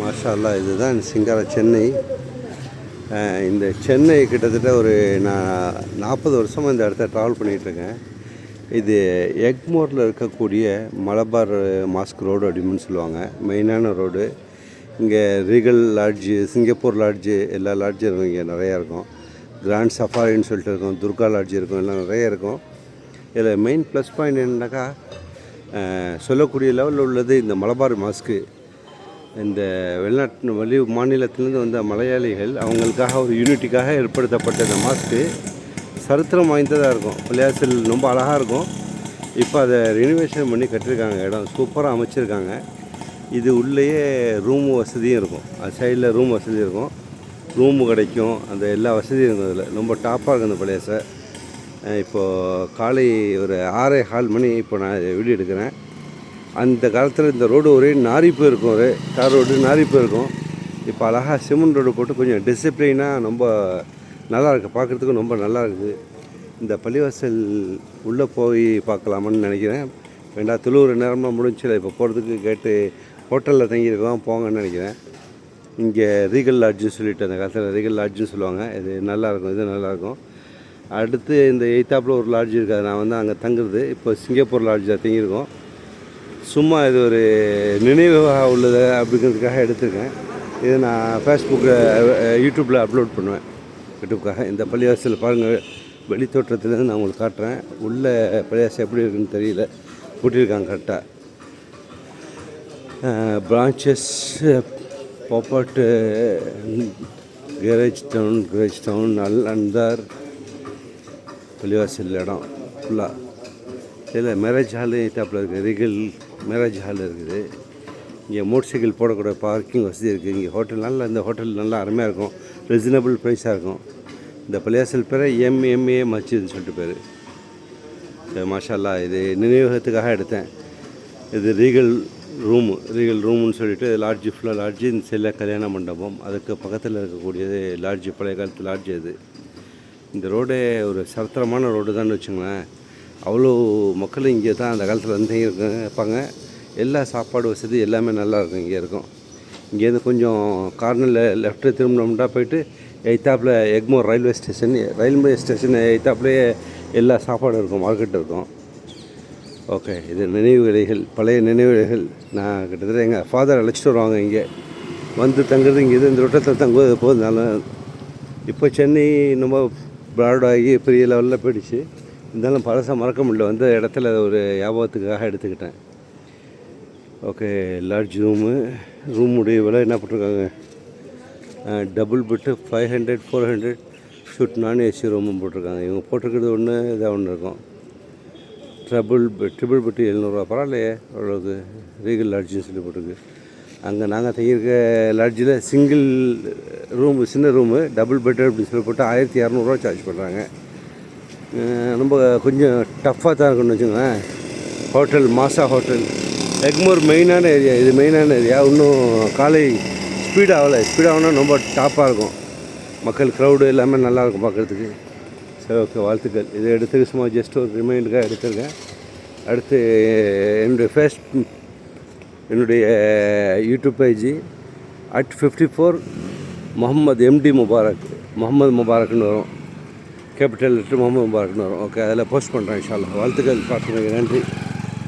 மாஷா இதுதான் சிங்கார சென்னை. இந்த சென்னை கிட்டத்தட்ட ஒரு நான் நாற்பது வருஷமாக இந்த இடத்த ட்ராவல் பண்ணிகிட்ருக்கேன். இது எக்மோரில் இருக்கக்கூடிய மலபார் மாஸ்க் ரோடு அப்படின்னு சொல்லுவாங்க. மெயினான ரோடு. இங்கே ரீகல் லாட்ஜு சிங்கப்பூர் லாட்ஜு எல்லா லாட்ஜும் இருக்கும் இங்கே நிறையா இருக்கும். கிராண்ட் சஃபாரின்னு சொல்லிட்டு இருக்கும் துர்கா லாட்ஜ் இருக்கும் எல்லாம் நிறைய இருக்கும். இதில் மெயின் ப்ளஸ் பாயிண்ட் என்னன்னாக்கா சொல்லக்கூடிய லெவலில் உள்ளது இந்த மலபார் மாஸ்க்கு. இந்த வெளிநாட்டு வெளி மாநிலத்திலேருந்து வந்த மலையாளிகள் அவங்களுக்காக ஒரு யூனிட்டிக்காக ஏற்படுத்தப்பட்ட இந்த மாஸ்க்கு சரித்திரம் வாய்ந்ததாக இருக்கும். பள்ளியாசல் ரொம்ப அழகாக இருக்கும். இப்போ அதை ரெனிவேஷன் பண்ணி கட்டியிருக்காங்க இடம் சூப்பராக அமைச்சிருக்காங்க. இது உள்ளேயே ரூம் வசதியும் இருக்கும். அது சைடில் ரூம் வசதி இருக்கும். ரூமு கிடைக்கும். அந்த எல்லா வசதியும் இருக்கும் அதில். ரொம்ப டாப்பாக இருக்கும் அந்த பள்ளியாசை இப்போது காலை ஒரு ஆறே கால் மணி இப்போ நான் வீடியோ எடுக்கிறேன். அந்த காலத்தில் இந்த ரோடு ஒரே நாரி போயிருக்கும் ஒரு தார் ரோடு நாரி போயிருக்கும். இப்போ அழகாக சிமெண்ட் ரோடு போட்டு கொஞ்சம் டிசிப்ளினாக ரொம்ப நல்லா இருக்குது பார்க்குறதுக்கும் ரொம்ப நல்லா இருக்குது. இந்த பள்ளிவாசல் உள்ளே போய் பார்க்கலாமான்னு நினைக்கிறேன். வேண்டாம் துளுவுற நேரமாக முடிஞ்சில்ல இப்போ போகிறதுக்கு கேட்டு ஹோட்டலில் தங்கியிருக்கோம் போங்கன்னு நினைக்கிறேன். இங்கே ரீகல் லாட்ஜுன்னு சொல்லிட்டு அந்த காலத்தில் ரீகல் லாட்ஜுன்னு சொல்லுவாங்க. இது நல்லாயிருக்கும் இது நல்லாயிருக்கும் அடுத்து இந்த எய்த்தாப்பில் ஒரு லாட்ஜ் இருக்காது நான் வந்து அங்கே தங்குறது. இப்போ சிங்கப்பூர் லாட்ஜில் தங்கியிருக்கோம். சும்மா இது ஒரு நினைவாக உள்ளது அப்படிங்கிறதுக்காக எடுத்திருக்கேன். இது நான் ஃபேஸ்புக்கில் யூடியூப்பில் அப்லோட் பண்ணுவேன். யூடியூப்காக. இந்த பள்ளிவாசல் பாருங்கள் வெளித்தோற்றத்துலேருந்து நான் உங்களுக்கு காட்டுறேன். உள்ள பள்ளிவாசல் எப்படி இருக்குன்னு தெரியல. கூட்டியிருக்காங்க கரெக்டாக பிரான்ச்சஸ் பாப்பாட்டு கேரேஜ் டவுன் கேரேஜ் டவுன் நல் அந்தார் பள்ளிவாசல் இடம் ஃபுல்லாக இதில் மேரேஜ் ஹாலு டாப்பில் இருக்குது ரீகல் மேரேஜ் ஹால் இருக்குது. இங்கே மோட்டர் சைக்கிள் போடக்கூடிய பார்க்கிங் வசதி இருக்குது இங்கே ஹோட்டல் நல்லா இந்த ஹோட்டல் நல்லா அருமையாக இருக்கும். ரீசனபிள் ப்ரைஸாக இருக்கும். இந்த பள்ளியாசல் பேர் எம்எம்ஏ மஸ்ஜித்னு சொல்லிட்டு பேர். மாஷால்லா இது நினைவகத்துக்காக எடுத்தேன். இது ரீகல் ரூமு ரீகல் ரூம்னு சொல்லிட்டு லாட்ஜு ஃபுல்லாக லாட்ஜு இந்த செல்ல கல்யாண மண்டபம். அதுக்கு பக்கத்தில் இருக்கக்கூடியது லாட்ஜு பழைய காலத்து லாட்ஜு அது இந்த ரோடே ஒரு சரத்திரமான ரோடு தான் வச்சுங்களேன். அவ்வளோ மக்களும் இங்கே தான் அந்த காலத்தில் வந்து இருக்காங்க இருப்பாங்க. எல்லா சாப்பாடு வசதி எல்லாமே நல்லா இருக்கும் இங்கே இருக்கும். இங்கேருந்து கொஞ்சம் கார்னரில் லெஃப்ட்டு திரும்பினோம்னா போயிட்டு எய்த்தாப்பில் Egmore railway station railway station எய்த்தாப்லேயே எல்லா சாப்பாடும் இருக்கும் மார்க்கெட் இருக்கும். ஓகே இது நினைவுகள் பழைய நினைவுகள் நான் கிட்டத்தட்ட எங்கள் ஃபாதர் அழைச்சிட்டு வருவாங்க இங்கே. வந்து தங்குறது இங்கே இது இந்த ரோட்டத்தில் தங்குவது போதும் நல்லா இப்போ சென்னை ரொம்ப ப்ராடாகி பெரிய லெவலில் போயிடுச்சு. இருந்தாலும் பழசாக மறக்க முடியல. வந்த இடத்துல ஒரு ஞாபகத்துக்காக எடுத்துக்கிட்டேன். ஓகே லாட்ஜ் ரூமு ரூமுடைய விலை என்ன போட்டிருக்காங்க? Double bed five hundred four hundred suite non AC ரூமும் போட்டிருக்காங்க. இவங்க போட்டிருக்கிறது ஒன்று இதாக ஒன்று இருக்கும். ட்ரபுள் பெட் ட்ரிபிள் பெட்டு எழுநூறுவா. பரவாயில்லையே அவ்வளோக்கு ரீகல் லாட்ஜுன்னு சொல்லி போட்டிருக்கு. அங்கே நாங்கள் தங்கியிருக்க லாட்ஜில் சிங்கிள் ரூமு சின்ன ரூமு டபுள் பெட்டு அப்படின்னு சொல்லி போட்டு ஆயிரத்தி இரநூறுவா சார்ஜ் பண்ணுறாங்க ரொம்ப கொஞ்சம் டஃப்பாக தான் இருக்குன்னு வச்சுக்கோங்களேன். ஹோட்டல் மாசா ஹோட்டல் எக்மோர் மெயினான ஏரியா இது மெயினான ஏரியா இன்னும் காலை ஸ்பீட் ஆகலை. ஸ்பீட் ஆகுனா ரொம்ப டாப்பாக இருக்கும். மக்கள் க்ரௌடு எல்லாமே நல்லாயிருக்கும் பார்க்குறதுக்கு. சரி ஓகே வாழ்த்துக்கள். இதை எடுத்து சும்மா ஜஸ்ட் ஒரு ரிமைண்டுக்காக எடுத்திருக்கேன். அடுத்து என்னுடைய ஃபேஸ்ட் என்னுடைய YouTube page at fifty four Mohammad MD Mubarak Mohammad முபாரக்னு வரும். கேபிட்டல் லெட்டர் முகமது முபாரக்னு வரும். ஓகே அதில் போஸ்ட் பண்ணுறேன் இன்ஷால்லா வாழ்த்துக்கள் பார்த்துங்க நன்றி.